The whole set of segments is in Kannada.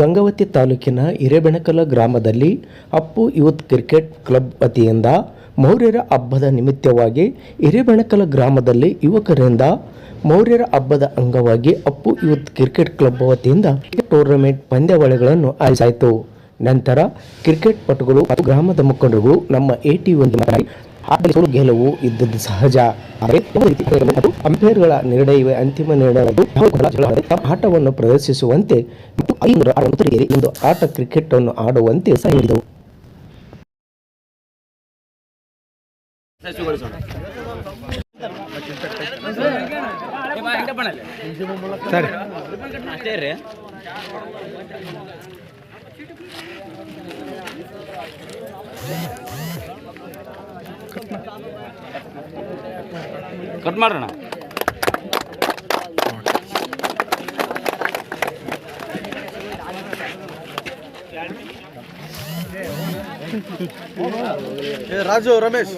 ಗಂಗಾವತಿ ತಾಲೂಕಿನ ಹಿರೇಬೆಣಕಲ ಗ್ರಾಮದಲ್ಲಿ ಅಪ್ಪು ಯೂತ್ ಕ್ರಿಕೆಟ್ ಕ್ಲಬ್ ವತಿಯಿಂದ ಮೌರ್ಯರ ಹಬ್ಬದ ನಿಮಿತ್ತವಾಗಿ ಹಿರೇಬೆಣಕಲ ಗ್ರಾಮದಲ್ಲಿ ಯುವಕರಿಂದ ಮೌರ್ಯರ ಹಬ್ಬದ ಅಂಗವಾಗಿ ಅಪ್ಪು ಯೂತ್ ಕ್ರಿಕೆಟ್ ಕ್ಲಬ್ ವತಿಯಿಂದ ಟೂರ್ನಮೆಂಟ್ ಪಂದ್ಯಾವಳಿಗಳನ್ನು ಆಯೋಜಿಸಲಾಯಿತು. ನಂತರ ಕ್ರಿಕೆಟ್ ಪಟುಗಳು ಗ್ರಾಮದ ಮುಖಂಡರು ನಮ್ಮ ಎ ಟಿ ಒಂದು ಗೆಲುವು ಇದ್ದದ್ದು ಸಹಜ. ಆದರೆ ಯಾವ ರೀತಿ ಅದು ಅಂಪೈರ್ಗಳ ನಿರ್ಣಯವೇ ಅಂತಿಮ ತಮ್ಮ ಆಟವನ್ನು ಪ್ರದರ್ಶಿಸುವಂತೆ ಮತ್ತು ಐನೂರ ಅರವತ್ತರಿಗೆ ಆಟ ಕ್ರಿಕೆಟ್ ಅನ್ನು ಆಡುವಂತೆ ಸಹ ಹೇಳಿದವು. ಕಟ್ ಮಾಡೋಣ. ರಾಜು ರಮೇಶ್.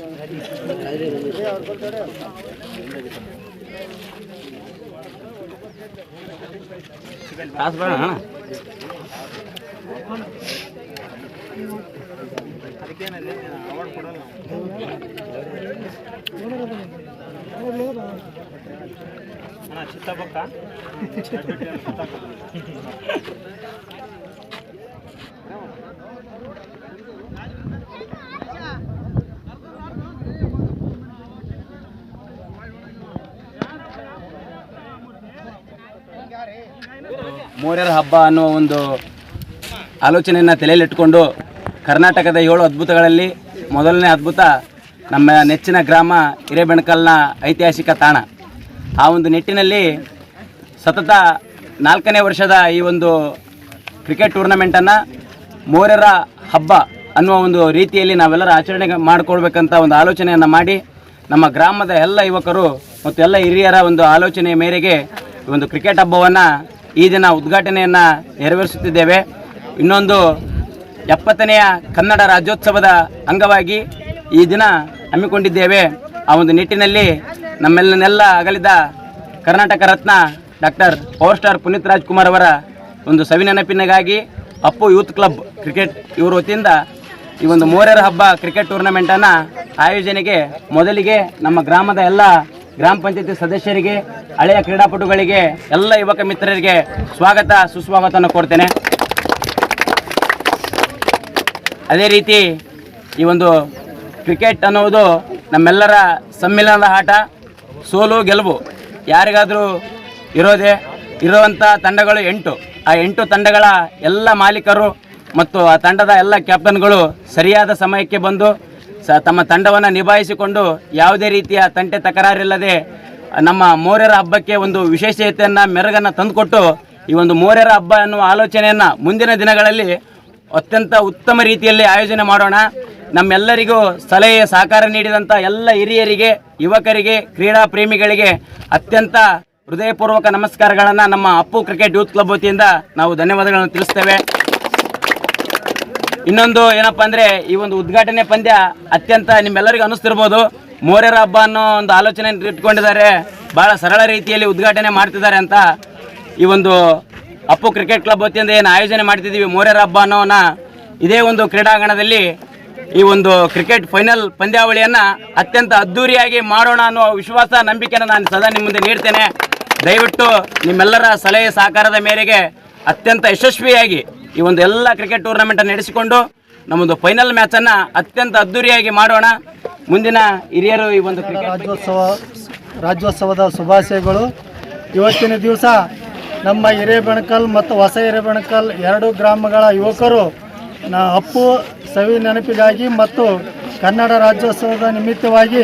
ಕಾಸು ಬೇಡ ಮೋರ್ಯರ ಹಬ್ಬ ಅನ್ನೋ ಒಂದು ಆಲೋಚನೆಯನ್ನು ತಲೆಯಲ್ಲಿಟ್ಕೊಂಡು ಕರ್ನಾಟಕದ ಏಳು ಅದ್ಭುತಗಳಲ್ಲಿ ಮೊದಲನೇ ಅದ್ಭುತ ನಮ್ಮ ನೆಚ್ಚಿನ ಗ್ರಾಮ ಹಿರೇಬೆಣಕಲ್ನ ಐತಿಹಾಸಿಕ ತಾಣ. ಆ ಒಂದು ನಿಟ್ಟಿನಲ್ಲಿ ಸತತ ನಾಲ್ಕನೇ ವರ್ಷದ ಈ ಒಂದು ಕ್ರಿಕೆಟ್ ಟೂರ್ನಮೆಂಟನ್ನು ಮೋರ್ಯರ ಹಬ್ಬ ಅನ್ನುವ ಒಂದು ರೀತಿಯಲ್ಲಿ ನಾವೆಲ್ಲರ ಆಚರಣೆ ಮಾಡಿಕೊಳ್ಬೇಕಂತ ಒಂದು ಆಲೋಚನೆಯನ್ನು ಮಾಡಿ ನಮ್ಮ ಗ್ರಾಮದ ಎಲ್ಲ ಯುವಕರು ಮತ್ತು ಎಲ್ಲ ಹಿರಿಯರ ಒಂದು ಆಲೋಚನೆಯ ಮೇರೆಗೆ ಒಂದು ಕ್ರಿಕೆಟ್ ಹಬ್ಬವನ್ನು ಈ ದಿನ ಉದ್ಘಾಟನೆಯನ್ನು ನೆರವೇರಿಸುತ್ತಿದ್ದೇವೆ. ಇನ್ನೊಂದು ಎಪ್ಪತ್ತನೆಯ ಕನ್ನಡ ರಾಜ್ಯೋತ್ಸವದ ಅಂಗವಾಗಿ ಈ ದಿನ ಹಮ್ಮಿಕೊಂಡಿದ್ದೇವೆ. ಆ ಒಂದು ನಿಟ್ಟಿನಲ್ಲಿ ನಮ್ಮೆಲ್ಲನೆಲ್ಲ ಅಗಲಿದ Karnataka Ratna doctor power star Puneeth Rajkumar ಅವರ ಒಂದು ಸವಿನೆನಪಿನಗಾಗಿ ಅಪ್ಪು ಯೂತ್ ಕ್ಲಬ್ ಕ್ರಿಕೆಟ್ ಇವರ ವತಿಯಿಂದ ಈ ಒಂದು ಮೋರ್ಯರ ಹಬ್ಬ ಕ್ರಿಕೆಟ್ ಟೂರ್ನಮೆಂಟನ್ನು ಆಯೋಜನೆಗೆ ಮೊದಲಿಗೆ ನಮ್ಮ ಗ್ರಾಮದ ಎಲ್ಲ ಗ್ರಾಮ ಪಂಚಾಯತಿ ಸದಸ್ಯರಿಗೆ, ಹಳೆಯ ಕ್ರೀಡಾಪಟುಗಳಿಗೆ, ಎಲ್ಲ ಯುವಕ ಮಿತ್ರರಿಗೆ ಸ್ವಾಗತ, ಸುಸ್ವಾಗತವನ್ನು ಕೊಡ್ತೇನೆ ಅದೇ ರೀತಿ ಈ ಒಂದು ಕ್ರಿಕೆಟ್ ಅನ್ನುವುದು ನಮ್ಮೆಲ್ಲರ ಸಮ್ಮಿಲನದ ಆಟ, ಸೋಲು, ಗೆಲುವು. ಯಾರಿಗಾದರೂ ಇರೋದೇ ಇರುವಂಥ ತಂಡಗಳು ಎಂಟು. ಆ ಎಂಟು ತಂಡಗಳ ಎಲ್ಲ ಮಾಲೀಕರು ಮತ್ತು ಆ ತಂಡದ ಎಲ್ಲ ಕ್ಯಾಪ್ಟನ್ಗಳು ಸರಿಯಾದ ಸಮಯಕ್ಕೆ ಬಂದು ಸ ತಮ್ಮ ತಂಡವನ್ನು ನಿಭಾಯಿಸಿಕೊಂಡು ಯಾವುದೇ ರೀತಿಯ ತಂಟೆ ತಕರಾರಿಲ್ಲದೆ ನಮ್ಮ ಮೋರ್ಯರ ಹಬ್ಬಕ್ಕೆ ಒಂದು ವಿಶೇಷತೆಯನ್ನು, ಮೆರಗನ್ನು ತಂದುಕೊಟ್ಟು ಈ ಒಂದು ಮೋರ್ಯರ ಹಬ್ಬ ಎನ್ನುವ ಆಲೋಚನೆಯನ್ನು ಮುಂದಿನ ದಿನಗಳಲ್ಲಿ ಅತ್ಯಂತ ಉತ್ತಮ ರೀತಿಯಲ್ಲಿ ಆಯೋಜನೆ ಮಾಡೋಣ. ನಮ್ಮೆಲ್ಲರಿಗೂ ಸಲಹೆ ಸಹಕಾರ ನೀಡಿದಂಥ ಎಲ್ಲ ಹಿರಿಯರಿಗೆ, ಯುವಕರಿಗೆ, ಕ್ರೀಡಾ ಪ್ರೇಮಿಗಳಿಗೆ ಅತ್ಯಂತ ಹೃದಯಪೂರ್ವಕ ನಮಸ್ಕಾರಗಳನ್ನು ನಮ್ಮ ಅಪ್ಪು ಕ್ರಿಕೆಟ್ ಯೂತ್ ಕ್ಲಬ್ ವತಿಯಿಂದ ನಾವು ಧನ್ಯವಾದಗಳನ್ನು ತಿಳಿಸ್ತೇವೆ. ಇನ್ನೊಂದು ಏನಪ್ಪ ಅಂದರೆ, ಈ ಒಂದು ಉದ್ಘಾಟನೆ ಪಂದ್ಯ ಅತ್ಯಂತ ನಿಮ್ಮೆಲ್ಲರಿಗೂ ಅನಿಸ್ತಿರ್ಬೋದು. ಮೋರ್ಯರ ಹಬ್ಬ ಅನ್ನೋ ಒಂದು ಆಲೋಚನೆ ಇಟ್ಕೊಂಡಿದ್ದಾರೆ. ಬಹಳ ಸರಳ ರೀತಿಯಲ್ಲಿ ಉದ್ಘಾಟನೆ ಮಾಡ್ತಿದ್ದಾರೆ ಅಂತ ಈ ಒಂದು ಅಪ್ಪು ಕ್ರಿಕೆಟ್ ಕ್ಲಬ್ ವತಿಯಿಂದ ಏನು ಆಯೋಜನೆ ಮಾಡ್ತಿದ್ದೀವಿ, ಮೋರ್ಯರ ಹಬ್ಬ ಅನ್ನೋನ ಇದೇ ಒಂದು ಕ್ರೀಡಾಂಗಣದಲ್ಲಿ ಈ ಒಂದು ಕ್ರಿಕೆಟ್ ಫೈನಲ್ ಪಂದ್ಯಾವಳಿಯನ್ನು ಅತ್ಯಂತ ಅದ್ಧೂರಿಯಾಗಿ ಮಾಡೋಣ ಅನ್ನೋ ವಿಶ್ವಾಸ ನಂಬಿಕೆನ ನಾನು ಸದಾ ನಿಮ್ಮ ಮುಂದೆ ನೀಡ್ತೇನೆ. ದಯವಿಟ್ಟು ನಿಮ್ಮೆಲ್ಲರ ಸಲಹೆ ಸಹಕಾರದ ಮೇರೆಗೆ ಅತ್ಯಂತ ಯಶಸ್ವಿಯಾಗಿ ಈ ಒಂದು ಎಲ್ಲ ಕ್ರಿಕೆಟ್ ಟೂರ್ನಮೆಂಟನ್ನು ನಡೆಸಿಕೊಂಡು ನಮ್ಮೊಂದು ಫೈನಲ್ ಮ್ಯಾಚನ್ನು ಅತ್ಯಂತ ಅದ್ದೂರಿಯಾಗಿ ಮಾಡೋಣ. ಮುಂದಿನ ಹಿರಿಯರು ಈ ಒಂದು ರಾಜ್ಯೋತ್ಸವ, ರಾಜ್ಯೋತ್ಸವದ ಶುಭಾಶಯಗಳು. ಇವತ್ತಿನ ದಿವಸ ನಮ್ಮ ಹಿರೇಬೆಣಕಲ್ ಮತ್ತು ಹೊಸ ಹಿರೇಬೆಣಕಲ್ ಎರಡು ಗ್ರಾಮಗಳ ಯುವಕರು, ನಾ ಅಪ್ಪು ಸವಿ ನೆನಪಿಗಾಗಿ ಮತ್ತು ಕನ್ನಡ ರಾಜ್ಯೋತ್ಸವದ ನಿಮಿತ್ತವಾಗಿ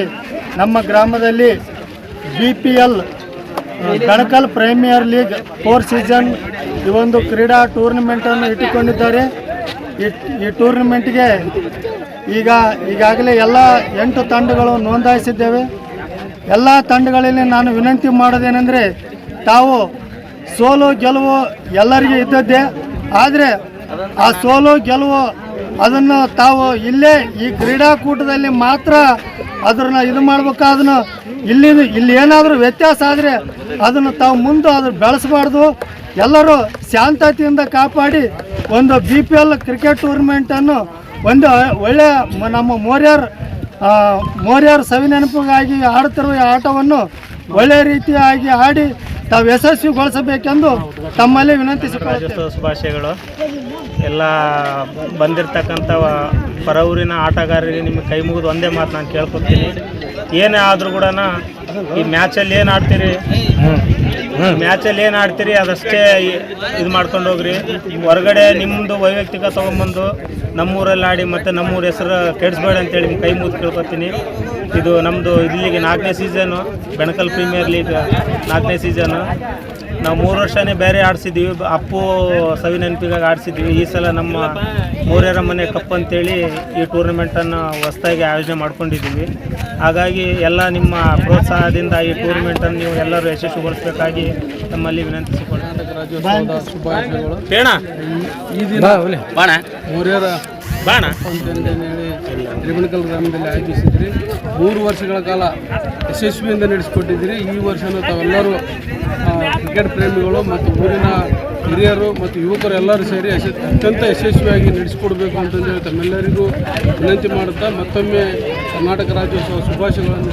ನಮ್ಮ ಗ್ರಾಮದಲ್ಲಿ B P L Ganakal premier league four season ಈ ಒಂದು ಕ್ರೀಡಾ ಟೂರ್ನಮೆಂಟನ್ನು ಇಟ್ಟುಕೊಂಡಿದ್ದಾರೆ. ಈ ಈ ಟೂರ್ನಮೆಂಟ್ಗೆ ಈಗ, ಈಗಾಗಲೇ ಎಲ್ಲ ಎಂಟು ತಂಡಗಳು ನೋಂದಾಯಿಸಿದ್ದೇವೆ. ಎಲ್ಲ ತಂಡಗಳಲ್ಲಿ ನಾನು ವಿನಂತಿ ಮಾಡೋದೇನೆಂದರೆ, ತಾವು ಸೋಲು, ಗೆಲುವು ಎಲ್ಲರಿಗೂ ಇದ್ದದ್ದೇ. ಆದರೆ ಆ ಸೋಲು, ಗೆಲುವು ಅದನ್ನು ತಾವು ಇಲ್ಲೇ ಈ ಕ್ರೀಡಾಕೂಟದಲ್ಲಿ ಮಾತ್ರ ಅದನ್ನ ಇದು ಮಾಡ್ಬೇಕು. ಅದನ್ನು ಇಲ್ಲಿ ಇಲ್ಲಿ ಏನಾದರೂ ವ್ಯತ್ಯಾಸ ಆದರೆ ಅದನ್ನು ತಾವು ಮುಂದೆ ಅದನ್ನು ಬೆಳೆಸಬಾರ್ದು. ಎಲ್ಲರೂ ಶಾಂತತೆಯಿಂದ ಕಾಪಾಡಿ ಒಂದು ಬಿ ಪಿ ಎಲ್ ಕ್ರಿಕೆಟ್ ಟೂರ್ನಮೆಂಟನ್ನು ಒಂದು ಒಳ್ಳೆಯ ನಮ್ಮ ಮೋರ್ಯರ್ ಮೋರ್ಯರ್ ಸವಿ ನೆನಪಿಗಾಗಿ ಆಡುತ್ತಿರುವ ಆಟವನ್ನು ಒಳ್ಳೆಯ ರೀತಿಯಾಗಿ ಆಡಿ ತಾವು ಯಶಸ್ವಿಗೊಳಿಸಬೇಕೆಂದು ತಮ್ಮಲ್ಲಿ ವಿನಂತಿಸಿಕೊಳ್ಳುತ್ತೇವೆ. ಶುಭಾಶಯಗಳು. ಎಲ್ಲ ಬಂದಿರತಕ್ಕಂಥ ಪರವೂರಿನ ಆಟಗಾರರಿಗೆ ನಿಮಗೆ ಕೈ ಮುಗಿದು ಒಂದೇ ಮಾತು ನಾನು ಕೇಳ್ಕೊತೀನಿ. ಏನೇ ಆದರೂ ಕೂಡ ಈ ಮ್ಯಾಚಲ್ಲಿ ಏನು ಆಡ್ತೀರಿ? ಮ್ಯಾಚಲ್ಲಿ ಏನು ಆಡ್ತೀರಿ ಅದಷ್ಟೇ ಇದು ಮಾಡ್ಕೊಂಡು ಹೋಗ್ರಿ. ಹೊರಗಡೆ ನಿಮ್ಮದು ವೈಯಕ್ತಿಕ ತೊಗೊಂಬಂದು ನಮ್ಮೂರಲ್ಲಿ ಆಡಿ ಮತ್ತು ನಮ್ಮೂರ ಹೆಸರು ಕೆಡಿಸ್ಬೇಡ ಅಂತೇಳಿ ಕೈ ಮುಗಿದು ಕೇಳ್ಕೊತೀನಿ. ಇದು ನಮ್ಮದು ಇಲ್ಲಿಗೆ ನಾಲ್ಕನೇ ಸೀಸನು ಬೆಣಕಲ್ ಪ್ರೀಮಿಯರ್ ಲೀಗ್ ನಾಲ್ಕನೇ ಸೀಸನು ನಾವು ಮೂರು ವರ್ಷನೇ ಬೇರೆ ಆಡಿಸಿದ್ವಿ ಅಪ್ಪು ಸವಿ ನೆನಪಿಗಾಗಿ ಆಡಿಸಿದ್ವಿ. ಈ ಸಲ ನಮ್ಮ ಮೂರ್ಯರ ಮನೆ ಕಪ್ ಅಂತೇಳಿ ಈ ಟೂರ್ನಮೆಂಟನ್ನು ಹೊಸದಾಗಿ ಆಯೋಜನೆ ಮಾಡ್ಕೊಂಡಿದ್ದೀವಿ ಹಾಗಾಗಿ ಎಲ್ಲ ನಿಮ್ಮ ಪ್ರೋತ್ಸಾಹದಿಂದ ಈ ಟೂರ್ನಮೆಂಟನ್ನು ನೀವು ಎಲ್ಲರೂ ಯಶಸ್ವಿಗೊಳಿಸಬೇಕಾಗಿ ನಮ್ಮಲ್ಲಿ ವಿನಂತಿಸಿಕೊಳ್ಳೋಣ ಬೇಡ ಈ ದಿನ ಬಾಣ? ಅಂತಂದೇಳಿ ಗ್ರಾಮದಲ್ಲಿ ಆಯೋಜಿಸಿದ್ರಿ. ಮೂರು ವರ್ಷಗಳ ಕಾಲ ಯಶಸ್ವಿಯಿಂದ ನಡೆಸಿಕೊಟ್ಟಿದ್ದೀರಿ. ಈ ವರ್ಷನೂ ತಾವೆಲ್ಲರೂ ಕ್ರಿಕೆಟ್ ಪ್ರೇಮಿಗಳು ಮತ್ತು ಊರಿನ ಹಿರಿಯರು ಮತ್ತು ಯುವಕರು ಎಲ್ಲರೂ ಸೇರಿ ಯಶ, ಅತ್ಯಂತ ಯಶಸ್ವಿಯಾಗಿ ನಡೆಸಿಕೊಡ್ಬೇಕು ಅಂತಂದೇಳಿ ತಮ್ಮೆಲ್ಲರಿಗೂ ವಿನಂತಿ ಮಾಡುತ್ತಾ ಮತ್ತೊಮ್ಮೆ ಕರ್ನಾಟಕ ರಾಜ್ಯೋತ್ಸವ ಶುಭಾಶಯಗಳನ್ನು.